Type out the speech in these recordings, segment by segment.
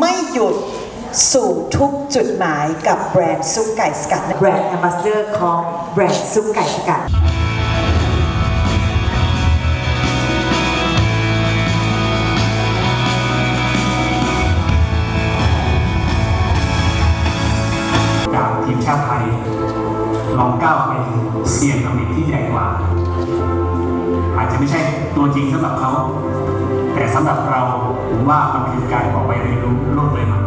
ไม่หยุดสู่ทุกจุดหมายกับแบรนด์ซุปไก่สกัดแบรนด์แอมบาสเดอร์ของแบรนด์ซุปไก่สกัดจากทีมชาติไทยลองก้าวเป็นเซียนอเมริกที่ใหญ่กว่า อาจจะไม่ใช่ตัวจริงสำหรับเขาแต่ สำหรับเราผมว่ามันคือการออกไปเรียนรู้โลกใบใหม่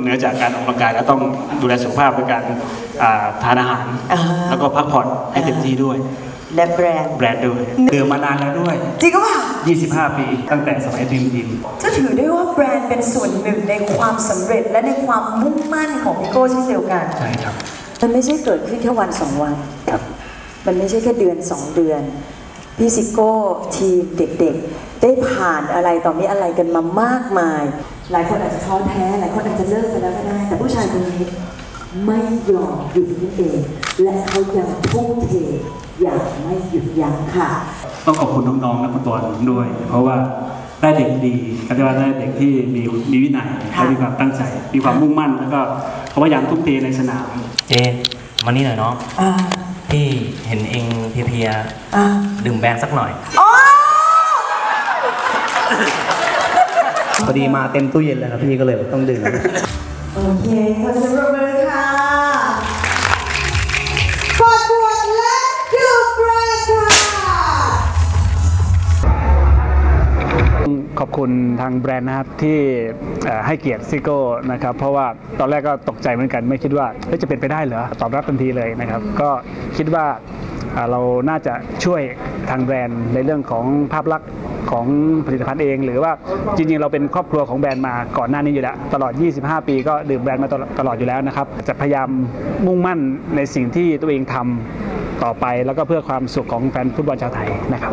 เหนือจากการออกกำลังกายแล้วต้องดูแลสุขภาพด้วยการอ่าทานอาหารอ่าแล้วก็พักผ่อนให้เต็มที่ด้วย และแบรนด์แบรนด์ด้วยดื่มมานานแล้วด้วย จริงก็ว่า25 ปี ตั้งแต่สมัยทีมทีมจะถือได้ว่าแบรนด์เป็นส่วนหนึ่งในความสำเร็จและในความมุ่งมั่นของพี่โก้เช่นเดียวกัน ใช่ครับ มันไม่ใช่เกิดขึ้นแค่วันสองวันครับ มันไม่ใช่แค่เดือนสองเดือนพี่ซิโก้ทีมเด็กๆ ได้ผ่านอะไรต่อมีอะไรกันมามากมาย หลายคนอาจจะท้อแท้ หลายคนอาจจะเลิกไปแล้วก็ได้ แต่ผู้ชายคนนี้ ไม่ยอมหยุดนิ่งเอง และเขายังทุ่มเทอย่างไม่หยุดยั้งค่ะ ต้องขอบคุณน้องๆและคุณตัวด้วย เพราะว่าได้เด็กดีก็จะว่าได้เด็กที่มีมีวินัยค่ะและมีความตั้งใจ มีความมุ่งมั่น แล้วก็เขาพยายามทุ่มเทในสนาม เจมานี่หน่อยเนาะอ่าพี่เห็นเองเพลียอ่าๆดื่มแบรนด์สักหน่อย อ๋อพอดีมาเต็มตู้เย็นเลยครับพี่ก็เลยต้องดื่ม โอเคขอเสียงปรบมือค่ะ ขอบคุณทางแบรนด์นะครับที่ให้เกียรติซิโก้นะครับเพราะว่าตอนแรกก็ตกใจเหมือนกัน ไม่คิดว่าจะเป็นไปได้เหรอตอบรับทันทีเลยนะครับ ก็คิดว่าเราน่าจะช่วยทางแบรนด์ในเรื่องของภาพลักษณ์ของผลิตภัณฑ์เอง หรือว่าจริงๆ เราเป็นครอบครัวของแบรนด์มาก่อนหน้านี้อยู่แล้ว ตลอด 25 ปีก็ดื่มแบรนด์มาตลอดตลอดอยู่แล้วนะครับ จะพยายามมุ่งมั่นในสิ่งที่ตัวเองทำต่อไปแล้วก็เพื่อความสุขของแฟนฟุตบอลชาวไทยนะครับ